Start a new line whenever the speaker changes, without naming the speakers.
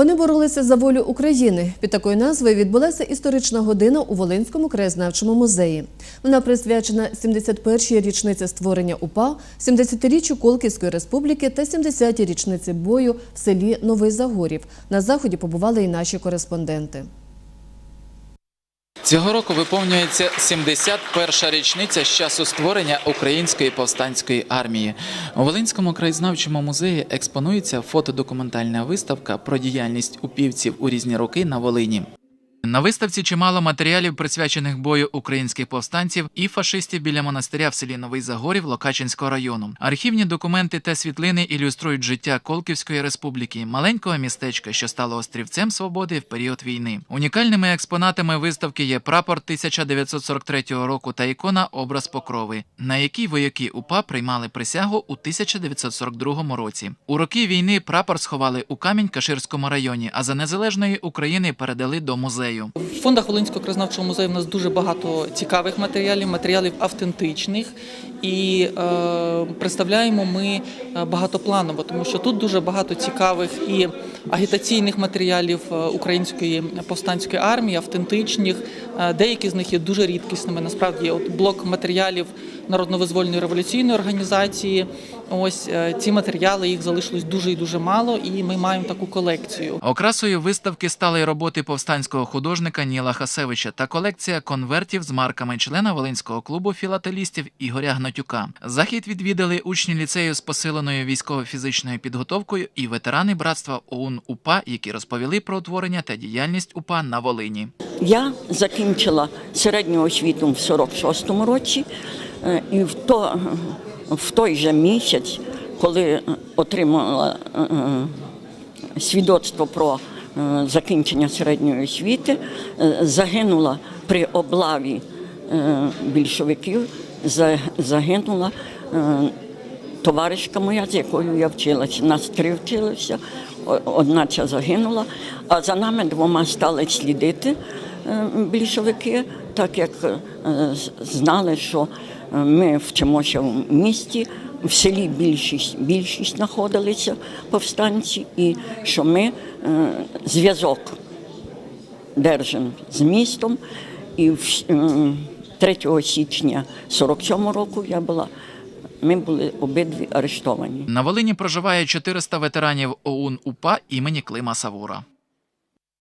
Вони боролися за волю України. Під такою назвою відбулася історична година у Волинському краєзнавчому музеї. Вона присвячена 71-й річниці створення УПА, 70-річчю Колківської республіки та 70-й річниці бою в селі Новий Загорів. На заході побували і наші кореспонденти.
Цього року виповнюється 71-ша річниця з часу створення Української повстанської армії. У Волинському краєзнавчому музеї експонується фотодокументальна виставка про діяльність упівців у різні роки на Волині. На виставці чимало матеріалів, присвячених бою українських повстанців і фашистів біля монастиря в селі Новий Загорів Локачинського району. Архівні документи та світлини ілюструють життя Колківської республіки, маленького містечка, що стало острівцем свободи в період війни. Унікальними експонатами виставки є прапор 1943 року та ікона Образ Покрови, на якій вояки УПА приймали присягу у 1942 році. У роки війни прапор сховали у камінь Каширському районі, а за незалежної України передали до музею.
В фондах Волинського краєзнавчого музею в нас дуже багато цікавих матеріалів, матеріалів автентичних. І е, представляємо ми е, багатопланово, тому що тут дуже багато цікавих і агітаційних матеріалів е, української повстанської армії, автентичних. Е, Деякі з них є дуже рідкісними. Насправді, от блок матеріалів Народно-визвольної революційної організації. Ось е, ці матеріали їх залишилось дуже і дуже мало, і ми маємо таку колекцію.
Окрасою виставки стали й роботи повстанського художника Ніла Хасевича та колекція конвертів з марками члена Волинського клубу філателістів Ігоря Гнатюка. Захід відвідали учні ліцею з посиленою військово-фізичною підготовкою і ветерани братства ОУН УПА, які розповіли про утворення та діяльність УПА на Волині.
Я закінчила середню освіту в 46-му році, е, і в, то, в той же місяць, коли отримала е, е, свідоцтво про е, закінчення середньої освіти, е, загинула при облаві е, більшовиків, загинула е, товаришка моя, з якою я вчилася. Нас три вчилися, одна ця загинула, а за нами двома стали слідити е, більшовики, так як е, знали, що е, ми вчимося в місті. В селі більшість більшість знаходилися повстанці, і що ми е, зв'язок держимо з містом. І 3 січня 47 року я була, ми були обидві арештовані.
На Волині проживає 400 ветеранів ОУН УПА імені Клима Савура.